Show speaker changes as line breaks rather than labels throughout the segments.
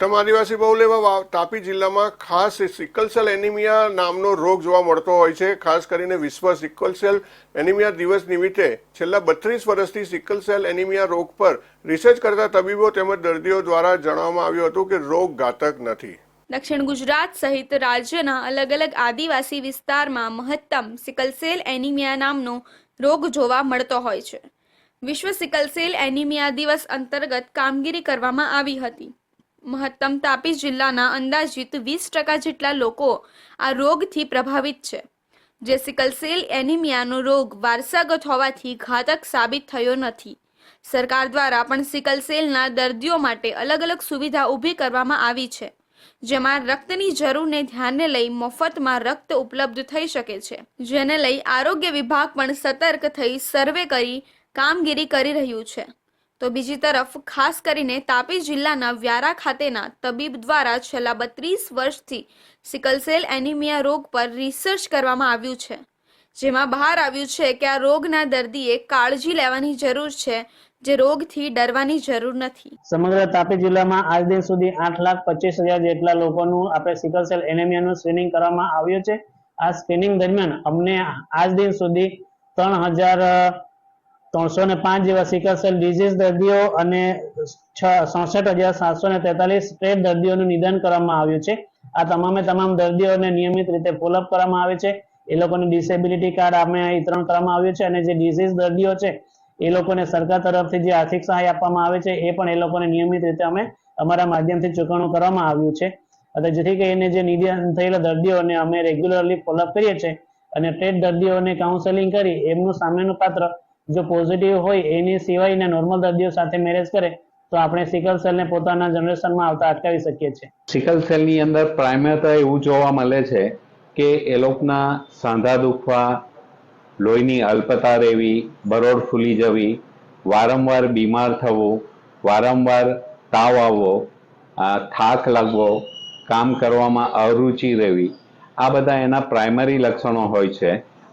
તમ આદિવાસી બહુ લેવા વા- તાપી જિલ્લામાં ખાસ સિકલસેલ એનિમિયા નામનો રોગ જોવા મળતો હોય છે. ખાસ કરીને વિશ્વ સિકલસેલ એનિમિયા દિવસ નિમિત્તે છેલ્લા બત્રીસ વર્ષથી સિકલસેલ એનિમિયા રોગ પર રિસર્ચ કરતા તબીબો તેમજ દર્દીઓ દ્વારા જણાવવામાં આવ્યું હતું કે રોગ ઘાતક નથી.
દક્ષિણ ગુજરાત સહિત રાજ્યના અલગ અલગ આદિવાસી વિસ્તારમાં મહત્તમ સિકલસેલ એનિમિયા નામનો રોગ જોવા મળતો હોય છે. વિશ્વ સિકલસેલ એનિમિયા દિવસ અંતર્ગત કામગીરી કરવામાં આવી હતી. મહત્તમ તાપી જિલ્લાના અંદાજિત વીસ ટકા જેટલા લોકો આ રોગથી પ્રભાવિત છે. જે સિકલસેલ એનિમિયાનો રોગ વારસાગત હોવાથી ઘાતક સાબિત થયો નથી. સરકાર દ્વારા પણ સિકલસેલના દર્દીઓ માટે અલગ અલગ સુવિધા ઊભી કરવામાં આવી છે, જેમાં રક્તની જરૂરને ધ્યાને લઈ મફતમાં રક્ત ઉપલબ્ધ થઈ શકે છે. જેને લઈ આરોગ્ય વિભાગ પણ સતર્ક થઈ સર્વે કરી કામગીરી કરી રહ્યું છે. તો બીજી તરફ, ખાસ કરીને તાપી જિલ્લાના વ્યારા ખાતેના તબીબ દ્વારા છેલ્લા બત્રીસ વર્ષથી સિકલસેલ એનિમિયા રોગ પર રિસર્ચ કરવામાં આવ્યું છે. જેમાં બહાર આવ્યું છે કે આ રોગના દર્દીએ કાળજી લેવાની જરૂર છે, જે રોગથી ડરવાની જરૂર નથી.
સમગ્ર તાપી જિલ્લામાં આજ દિન સુધી આઠ લાખ પચીસ હજાર જેટલા લોકોનું આપણે સિકલ સેલ એનેમિયાનું સ્ક્રીનિંગ કરવામાં આવ્યું છે. આ સ્ક્રીનિંગ દરમિયાન અમને આજ દિન સુધી ત્રણ હજાર ત્રણસો ને પાંચ જેવા સિકલસેલ ડિઝીઝ દર્દીઓ અને સડસઠ હજાર સાતસો ને તેતાલીસ સ્ટ્રેટ દર્દીઓનું નિદાન કરવામાં આવ્યું છે. આ તમામે તમામ દર્દીઓને નિયમિત રીતે ફોલોઅપ કરવામાં આવે છે. એ લોકોને ડિસેબિલિટી કાર્ડ અમે વિતરણ કરવામાં આવ્યું છે અને જે ડિઝીઝ દર્દીઓ છે, એ લોકોને સરકાર તરફથી જે આર્થિક સહાય આપવામાં આવે છે, એ પણ એ લોકોને નિયમિત રીતે અમે અમારા માધ્યમથી ચૂકવણું કરવામાં આવ્યું છે. અને જેથી કરીને જે નિદાન થયેલા દર્દીઓને અમે રેગ્યુલરલી ફોલોઅપ કરીએ છીએ અને ટેટ દર્દીઓને કાઉન્સેલિંગ કરી, એમનું સામેનું પાત્ર જો પોઝિટિવ હોય એની સિવાયના નોર્મલ દર્દીઓ સાથે મેરેજ કરે, તો આપણે સિકલ સેલને પોતાના જનરેશનમાં આવતા અટકાવી શકીએ છીએ.
સિકલ સેલની અંદર પ્રાઇમર એવું જોવા મળે છે કે એ લોકોના સાંધા દુખવા, લોહીની અલ્પતા રહેવી, બરોડ ફૂલી જવી, વારંવાર બીમાર થવું, વારંવાર તાવ આવવો થાક લાગવો, કામ કરવામાં અરુચિ રહેવી, આ બધા એના પ્રાઇમરી લક્ષણો હોય છે.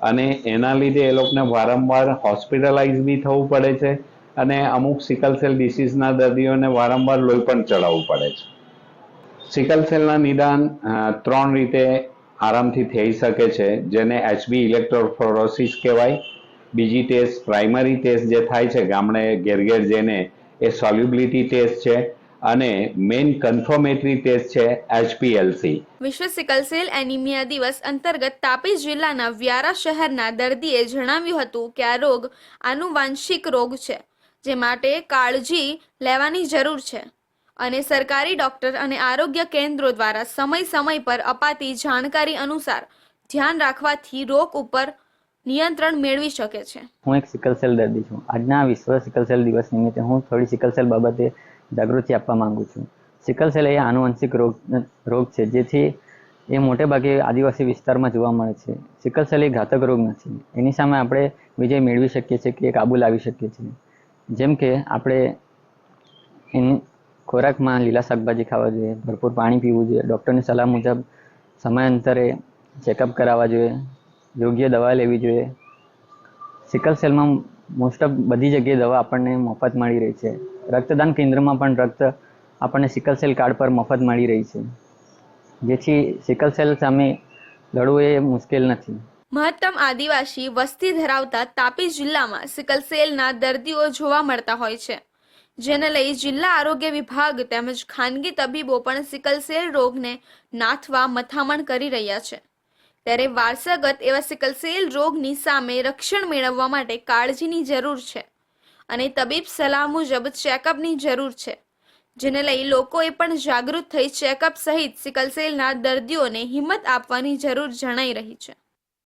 અને એના લીધે એ લોકોને વારંવાર હોસ્પિટલાઇઝ બી થવું પડે છે અને અમુક સિકલ સેલ ડિસીઝના દર્દીઓને વારંવાર લોહી પણ ચડાવવું પડે છે. સિકલ સેલના નિદાન ત્રણ રીતે આરામથી થઈ શકે છે, જેને એચબી ઇલેક્ટ્રોફોરોસિસ કહેવાય. બીજી ટેસ્ટ પ્રાઇમરી ટેસ્ટ જે થાય છે ગામડે ઘેર ઘેર જઈને એ સોલ્યુબિલિટી ટેસ્ટ છે. અને મેઇન કન્ફર્મેટરી ટેસ્ટ છે એચપીએલસી
વિશ્વ સિકલસેલ એનિમિયા દિવસ અંતર્ગત તાપી જિલ્લાના વ્યારા શહેરના દર્દીએ જણાવ્યું હતું કે આ રોગ આનુવાંશિક રોગ છે જે માટે કાળજી લેવાની જરૂર છે. અને સરકારી ડોક્ટર અને આરોગ્ય કેન્દ્રો દ્વારા સમય સમય પર અપાતી જાણકારી અનુસાર ધ્યાન રાખવાથી રોગ ઉપર નિયંત્રણ મેળવી શકે છે.
હું એક સિકલ સેલ દર્દી છું. આજના વિશ્વ સિકલ સેલ દિવસ નિમિત્તે હું થોડી સિકલ સેલ બાબતે જાગૃતિ આપવા માંગુ છું. સિકલ સેલ એ આનુવંશિક રોગ રોગ છે, જેથી એ મોટે ભાગે આદિવાસી વિસ્તારમાં જોવા મળે છે. સિકલ સેલ એ ઘાતક રોગ નથી. એની સામે આપણે વિજય મેળવી શકીએ છીએ કે કાબુ લાવી શકીએ છીએ. જેમ કે આપણે એની ખોરાકમાં લીલા શાકભાજી ખાવા જોઈએ, ભરપૂર પાણી પીવું જોઈએ, ડૉક્ટરની સલાહ મુજબ સમયાંતરે ચેકઅપ કરાવવા જોઈએ, યોગ્ય દવા લેવી જોઈએ. સિકલ સેલમાં મોસ્ટ ઓફ બધી જગ્યાએ દવા આપણને મફત મળી રહી છે. રક્તદાન કેન્દ્રમાં પણ રક્ત આપણને સિકલ સેલ કાર્ડ પર મફત મળી રહી છે. જેથી સિકલ સેલ સામે લડવું એ મુશ્કેલ નથી.
મહત્તમ આદિવાસી વસ્તી ધરાવતા તાપી જિલ્લામાં સિકલ સેલના દર્દીઓ જોવા મળતા હોય છે. જેને લઈ જિલ્લા આરોગ્ય વિભાગ તેમજ ખાનગી તબીબો પણ સિકલ સેલ રોગને નાથવા મથામણ કરી રહ્યા છે. ત્યારે વારસાગત એવા સિકલ સેલ રોગની સામે રક્ષણ મેળવવા માટે કાળજીની જરૂર છે. અને તબીબ સલાહ મુજબ ચેકઅપની જરૂર છે. જેને લઈ લોકોએ પણ જાગૃત થઈ ચેકઅપ સહિત સિકલસેલના દર્દીઓને હિંમત આપવાની જરૂર જણાઈ રહી છે.